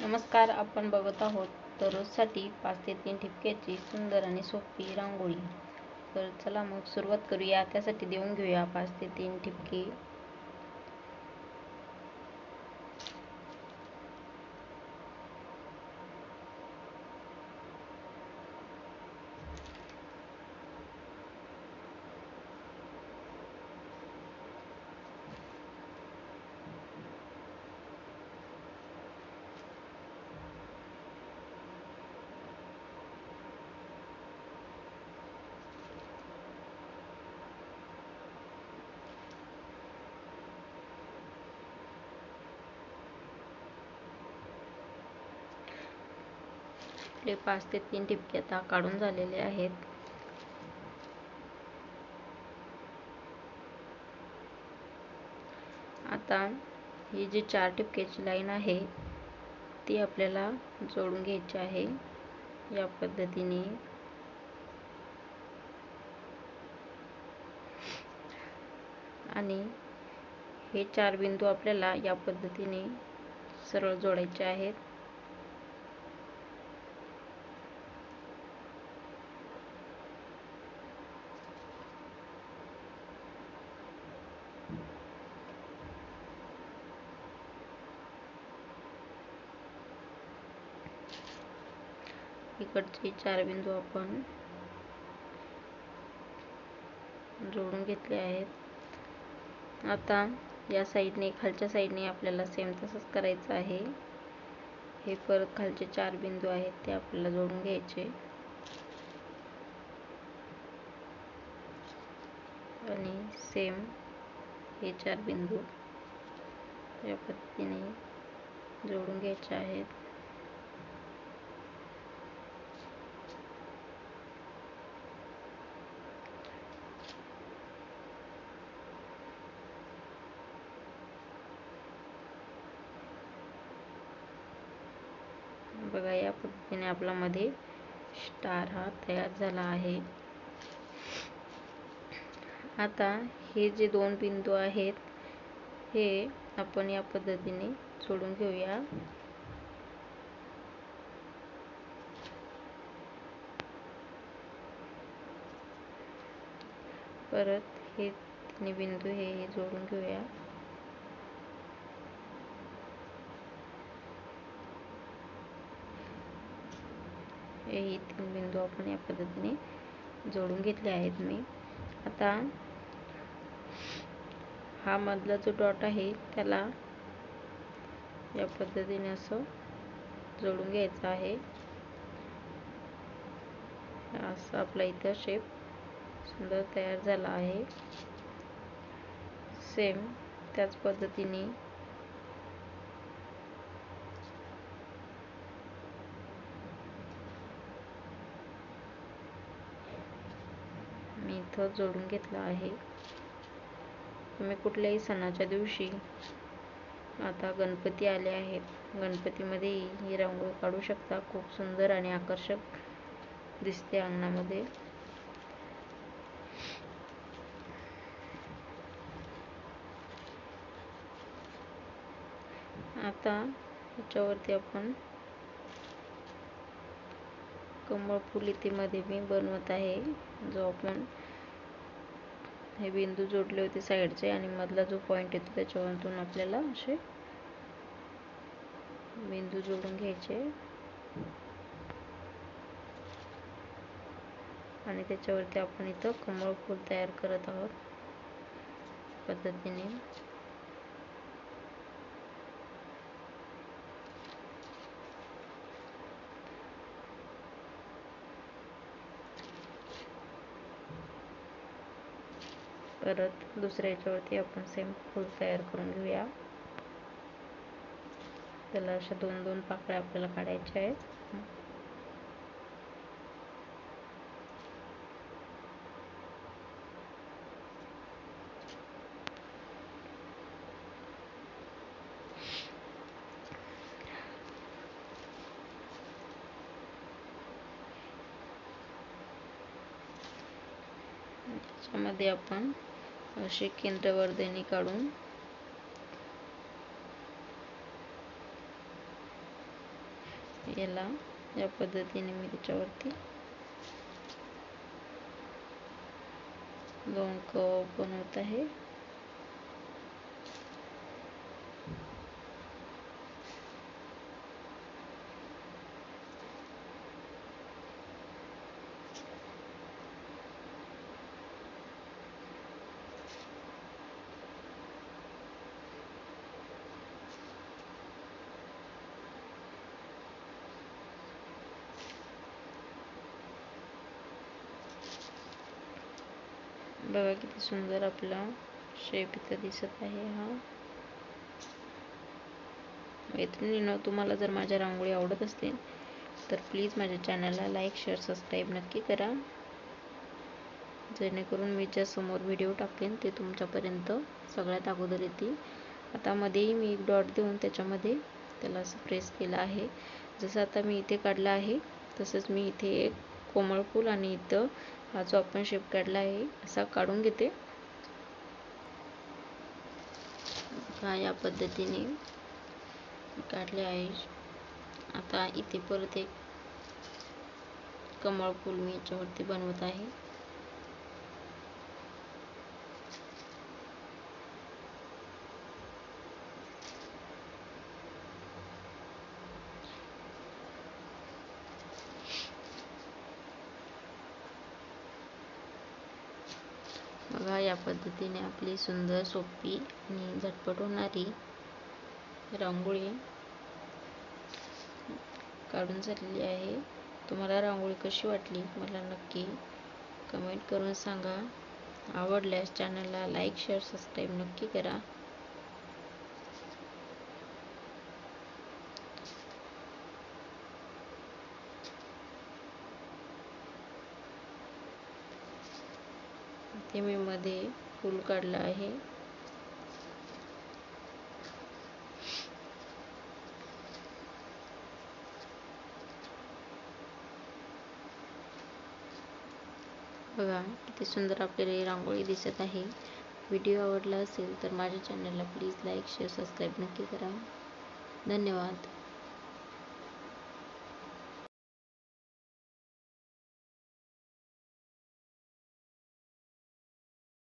नमस्कार आपण बघत आहोत दररोजसाठी पाच ते तीन ठिपक्याची सुंदर आणि सोपी रांगोळी. तर चला मग सुरुवात करूया. त्यासाठी देऊन घेऊया पाच ते तीन ठिपके. आपले पाच ते तीन ठिपके आता काढून झालेले आहेत. आता ही जी चार ठिपक्याची लाईन आहे ती आपल्याला जोडून घ्यायची आहे. या पद्धतीने आणि हे चार बिंदू आपल्याला या पद्धतीने सरळ जोडायचे आहेत. इकडचे चार बिंदू आपण जोडून घेतले आहेत. आता या साईडने खालच्या साईडने आपल्याला सेम तसंच करायचं आहे. हे परत खालचे चार बिंदू आहेत ते आपल्याला जोडून घ्यायचे. आणि सेम हे चार बिंदू या पद्धतीने जोडून घ्यायचे आहेत. बघा या पद्धतीने आपला मध्ये स्टार हा तयार झाला आहे. आता हे जे दोन बिंदू आहेत हे आपण या पद्धतीने सोडून घेऊया. परत हे तिन्ही बिंदू हे जोडून घेऊया. हेही तीन बिंदू आपण या पद्धतीने जोडून घेतले आहेत मी. आता हा मधला जो डॉट आहे त्याला या पद्धतीने असं जोडून घ्यायचं आहे. असं आपला इथं शेप सुंदर तयार झाला आहे. सेम त्याच पद्धतीने अर्थ जोडून घेतला आहे. तुम्ही कुठल्याही सणाच्या दिवशी आता गणपती आले आहेत. गणपतीमध्येही ही रांगोळी काढू शकता. खूप सुंदर आणि आकर्षक दिसते अंगणामध्ये. आता ह्याच्यावरती आपण कमळ फुल इथे मध्ये मी बनवत आहे. जो आपण हे बिंदू जोडले होते साईडचे आणि मधला जो पॉइंट येतो त्याच्यावरून आपल्याला असे बिंदू जोडून घ्यायचे. आणि त्याच्यावरती आपण इथं कमळ फूल तयार करत आहोत पद्धतीने. करत दुसऱ्या याच्यावरती आपण सेम फूल तयार करून घेऊया. त्याला अशा दोन दोन पाकळ्या आपल्याला काढायच्या आहेत. त्याच्यामध्ये आपण अशी केंद्रवर्धिनी काढून याला या पद्धतीने मी त्याच्यावरती दोन कप बनवत आहे. बघा किती सुंदर आपला शेप इथं दिसत आहे हा. मैत्रिणीनं तुम्हाला जर माझ्या रांगोळी आवडत असतील तर प्लीज माझ्या चॅनलला लाईक शेअर सबस्क्राईब नक्की करा. जेणेकरून मी ज्या समोर व्हिडिओ टाकेन ते तुमच्यापर्यंत सगळ्यात अगोदर येतील. आता मध्येही मी एक डॉट देऊन त्याच्यामध्ये त्याला असं प्रेस केलं आहे. जसं आता मी इथे काढलं आहे तसंच मी इथे एक कोमळ फूल आणि इथं हा जो आपण शेप काढला आहे असा काढून घेते. हा या पद्धतीने काढले आहे. आता इथे परत एक कमळ फूल मी याच्यावरती बनवत आहे. बघा या पद्धतीने आपली सुंदर सोपी आणि झटपट होणारी रांगोळी काढून झालेली आहे. तुम्हाला रांगोळी कशी वाटली मला नक्की कमेंट करून सांगा. आवडल्यास चॅनलला लाईक शेअर सबस्क्राईब नक्की करा. ते मी मध्ये फूल काढलं आहे. बघा किती सुंदर आपल्याला रांगोळी दिसत आहे. व्हिडिओ आवडला असेल तर माझ्या चॅनलला प्लीज लाईक शेअर सबस्क्राईब नक्की करा. धन्यवाद.